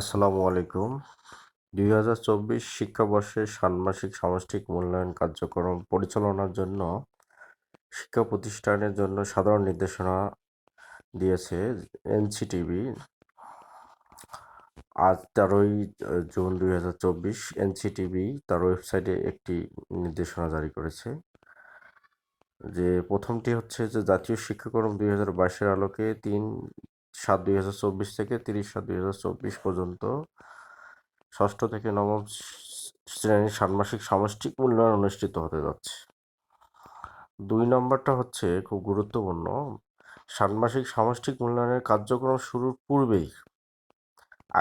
আসসালামু আলাইকুম। দুই হাজার চব্বিশ শিক্ষাবর্ষের ষান্মাসিক সামষ্টিক মূল্যায়ন কার্যক্রম পরিচালনার জন্য শিক্ষা প্রতিষ্ঠানের জন্য সাধারণ নির্দেশনা দিয়েছে এনসিটিভি। আজ তেরোই জুন দুই হাজার চব্বিশ এনসিটিভি তার ওয়েবসাইটে একটি নির্দেশনা জারি করেছে। যে প্রথমটি হচ্ছে যে জাতীয় শিক্ষাক্রম দুই হাজার বাইশের আলোকে তিন সাত দুই হাজার চব্বিশ থেকে তিরিশ সাত দুই হাজার চব্বিশ পর্যন্ত। ষষ্ঠ থেকে নবম শ্রেণির ষান্মাসিক সামষ্টিক মূল্যায়ন অনুষ্ঠিত হতে যাচ্ছে। দুই নম্বরটা হচ্ছে খুব গুরুত্বপূর্ণ। ষান্মাসিক সামষ্টিক মূল্যায়নের কার্যক্রম শুরুর পূর্বেই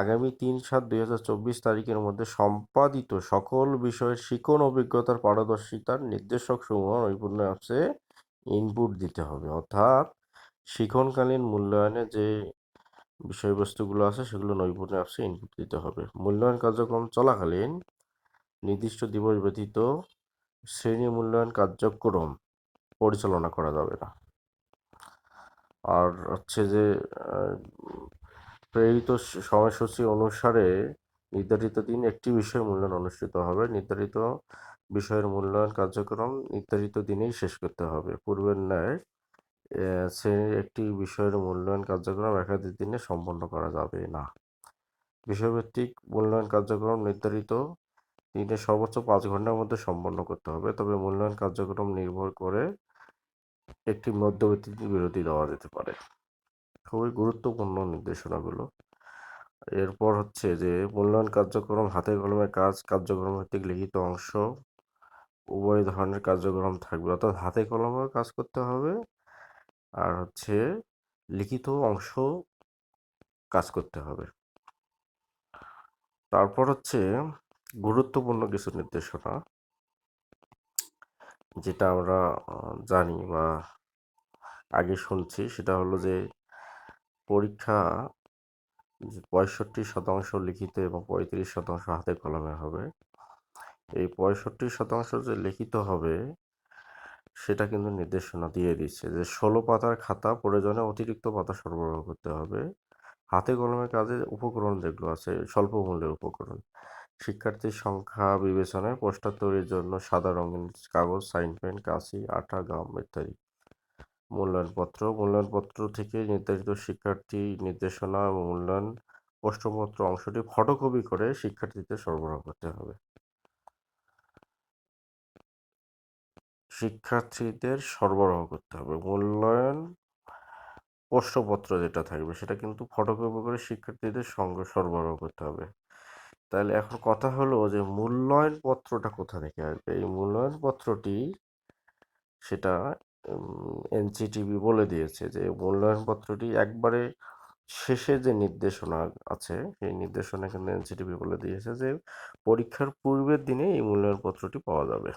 আগামী তিন সাত দুই হাজার চব্বিশ তারিখের মধ্যে সম্পাদিত সকল বিষয়ের শিক্ষণ অভিজ্ঞতার পারদর্শিতার নির্দেশক সমূহ নৈপুণ্য অ্যাপসে ইনপুট দিতে হবে। অর্থাৎ শিক্ষণকালীন মূল্যায়নে যে বিষয়বস্তুগুলো আছে, সেগুলো নৈপুণ্য অ্যাপসে ইনপুট দিতে হবে। মূল্যায়ন কার্যক্রম চলাকালীন নির্দিষ্ট দিবস ব্যতীত শ্রেণি মূল্যায়ন কার্যক্রম পরিচালনা করা যাবে না। আর হচ্ছে যে প্রেরিত সময়সূচি অনুসারে নির্ধারিত দিন একটি বিষয় মূল্যায়ন অনুষ্ঠিত হবে। নির্ধারিত বিষয়ের মূল্যায়ন কার্যক্রম নির্ধারিত দিনেই শেষ করতে হবে। পূর্বের ন্যায় শ্রেণির একটি বিষয়ের মূল্যায়ন কার্যক্রম একাধিক দিনে সম্পন্ন করা যাবে না। বিষয়ভিত্তিক মূল্যায়ন কার্যক্রম নির্ধারিত দিনে সর্বোচ্চ পাঁচ ঘণ্টার মধ্যে সম্পন্ন করতে হবে, তবে মূল্যায়ন কার্যক্রম নির্ভর করে একটি মধ্যবর্তী বিরতি দেওয়া যেতে পারে। খুবই গুরুত্বপূর্ণ নির্দেশনাগুলো। এরপর হচ্ছে যে, মূল্যায়ন কার্যক্রম হাতে কলমে কাজ, কার্যক্রম ভিত্তিক লিখিত অংশ, উভয় ধরনের কার্যক্রম থাকবে। অর্থাৎ হাতে কলমেও কাজ করতে হবে আর হচ্ছে লিখিত অংশ কাজ করতে হবে। তারপর হচ্ছে গুরুত্বপূর্ণ কিছু নির্দেশনা। যেটা আমরা জানি বা আগে শুনছি সেটা হলো যে পরীক্ষা পঁয়ষট্টি শতাংশ লিখিত এবং পঁয়ত্রিশ শতাংশ হাতে কলমে হবে। এই পঁয়ষট্টি শতাংশ যে লিখিত হবে সেটা কিন্তু নির্দেশনা দিয়ে দিচ্ছে যে ষোলো পাতার খাতা প্রয়োজনে অতিরিক্ত পাতা সরবরাহ করতে হবে। হাতে কলমে কাজে উপকরণ যেগুলো আছে, স্বল্প মূল্যের উপকরণ। শিক্ষার্থীর সংখ্যা বিবেচনায় পোস্টার তৈরির জন্য সাদা রঙিন কাগজ, সাইন পেন কাঁচি আঠা, গাম ইত্যাদি। মূল্যায়নপত্র মূল্যায়নপত্র থেকে নির্ধারিত শিক্ষার্থী নির্দেশনা এবং মূল্যায়ন প্রশ্নপত্র অংশটি ফটোকপি করে শিক্ষার্থীদের সরবরাহ করতে হবে। শিক্ষার্থীদের সরবরাহ করতে হবে। মূল্যায়ন প্রশ্নপত্র যেটা থাকবে, সেটা কিন্তু ফটোকপি করে শিক্ষার্থীদের সঙ্গে সরবরাহ করতে হবে। তাহলে এখন কথা হলো যে মূল্যায়ন পত্রটা কোথা থেকে আসবে? এই মূল্যায়ন পত্রটি সেটা এনসিটিভি বলে দিয়েছে যে মূল্যায়ন পত্রটি একবারে শেষে যে নির্দেশনা আছে, সেই নির্দেশনা কিন্তু এনসিটিভি বলে দিয়েছে যে পরীক্ষার পূর্বের দিনে এই মূল্যায়ন পত্রটি পাওয়া যাবে।